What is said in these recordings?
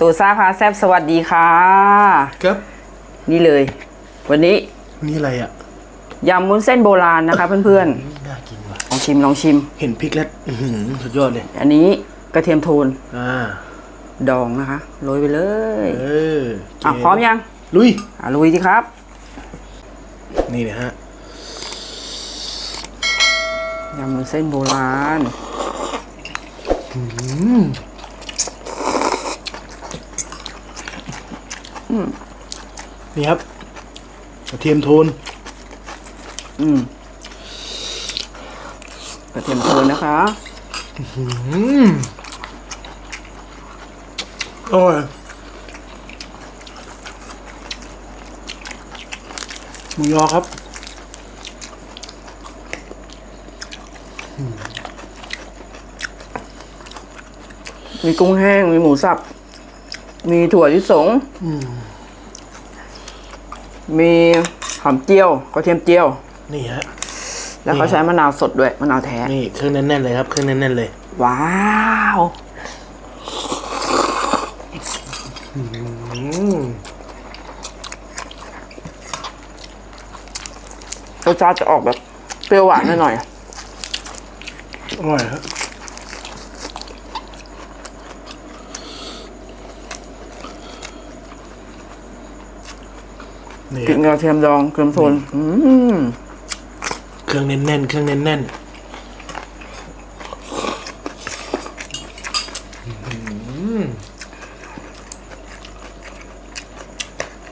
ตัวซ่าพาแซบสวัสดีค่ะ ครับ นี่เลย วันนี้นี่อะไรอะยำมุ้นเส้นโบราณนะคะ เพื่อนน่ากินว่ะ ๆ ลองชิมลองชิม เห็นพริกแล้วอื้อหือสุดยอดเลย อันนี้กระเทียมโทนอ่า ดองนะคะโรยไปเลยเอออะเก๋พร้อมยังลุย อะลุยสิครับ นี่นะฮะ ยำมุ้นเส้นโบราณ นี่ครับกระเทียมโทน อืมกระเทียมโทนนะคะอืมอร่อยหมูยอครับมีกุ้งแห้ง มีหมูสับ มีถั่วลิสง อืม มีหอมเจียวกระเทียมเจียว นี่ฮะ แล้วเขานี่ใช้มะนาวสดด้วยมะนาวแท้ นี่เครื่องแน่นๆเลยครับเครื่องแน่นๆเลย ว้าวอืมรสชาติจะออกแบบเปรี้ยวหวานหน่อยอร่อยครับ นี่ๆกลินกระเทียมดองเกลือโทนอืมเครื่องแน่นๆเครื่องแน่นๆ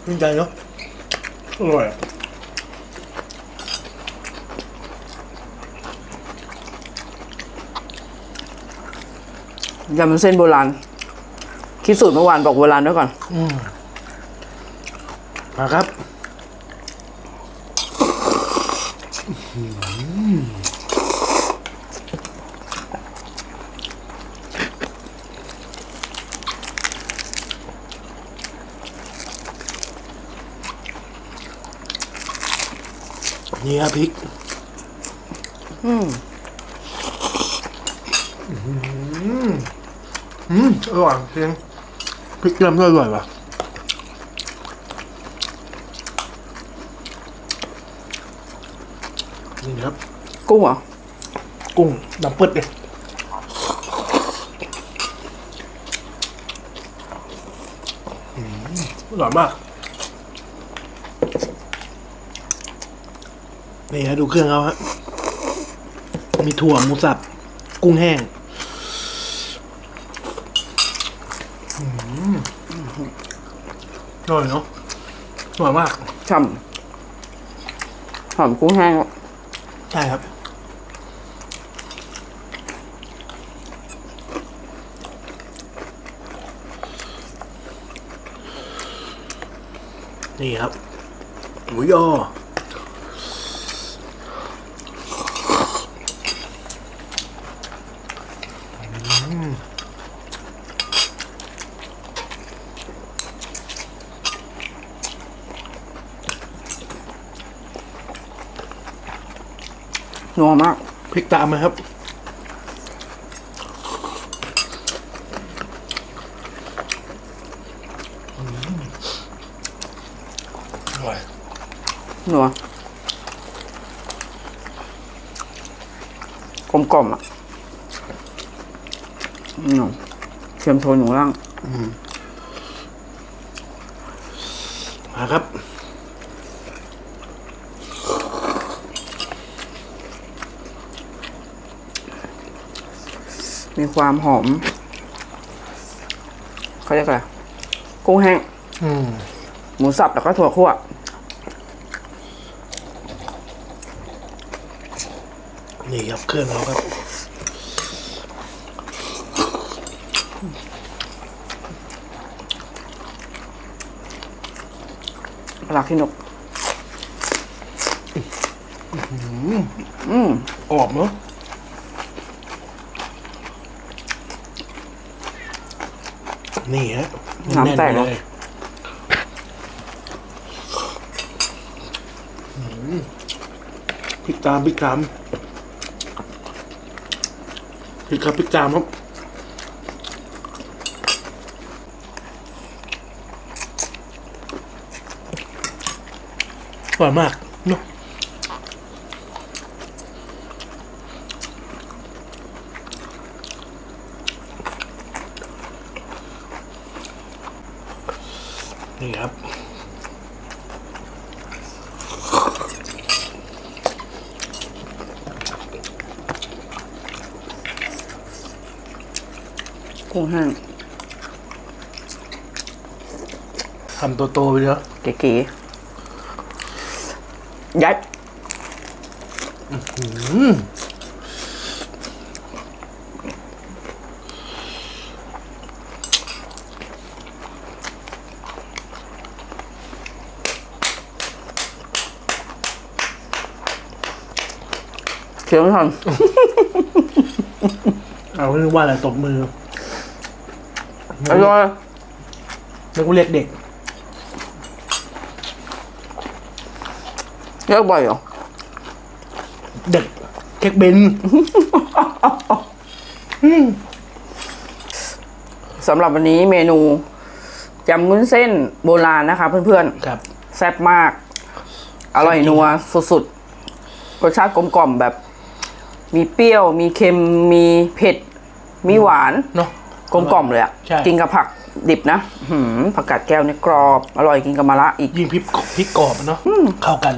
ชื่นใจเนาะอร่อยอะยำมันเส้นโบราณ คิดสูตรเมื่อวานบอกโบราณด้วยก่อน มาครับ นี่ครับพริก อืม อืม อร่อยจริงพริกเกลือมก็อร่อยว่ะ นี่ครับ กุ้งเหรอ กุ้งดำปึ๊ดเลยอืมอร่อยมาก นี่ฮะดูเครื่องเขาฮะ มีถั่วหมูสับ กุ้งแห้งอืมอร่อยเนาะอร่อยมากฉ่ำหอมกุ้งแห้งใช่ครับ นี่ครับหมูยอ นัวมาก พริกตามมาครับ อร่อย นัวกลมกล่อมๆอะอืมเค็มโทนอยู่ข้างล่างมาครับ มีความหอมเขาเรียกอะไรกุ้งแห้งอืมหมูสับแล้วก็ถั่วคั่วนี่ครับเครื่องเราครับปลาขี้นกอืมออกเนาะ นี่ฮะน้ำแตกเลยพริกตามพริกตามพริกครัพริกตามครับอร่อยมาก นาะนี่ครับ กุ้งแห้งทำตัวโตไปเยอะเก๋ๆยัด เคี้ยวไม่ทันเอาเรียกว่าอะไรตบมืออร่อยแล้วกูเรียกเด็กเรียกบ่อยเหรอเด็กเค้กเบนสำหรับวันนี้เมนูยำวุ้นเส้นโบราณนะคะเพื่อนครับๆแซ่บมาก อร่อยนัวสุดๆรสชาติกลมกล่อมแบบ มีเปรี้ยว มีเค็ม มีเผ็ด มีหวาน เนาะ กลมกล่อมเลยอะใช่ กินกับผักดิบนะหืมผักกาดแก้วเนี่ยกรอบ อร่อยกินกับมะระอีก ยิ่งพริกพริกกรอบอะเนาะเข้ากัน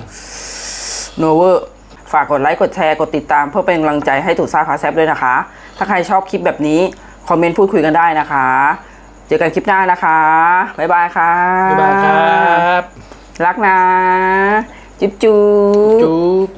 โนเวอร์ ฝากกดไลค์ กดแชร์ กดติดตามเพื่อเป็นกำลังใจให้ถูกซ่าพาแซบด้วยนะคะ ถ้าใครชอบคลิปแบบนี้ คอมเมนต์พูดคุยกันได้นะคะ เจอกันคลิปหน้านะคะ บ๊ายบายค่ะ บ๊ายบายครับ รักนะ จุ๊บจุ๊บ จุ๊บ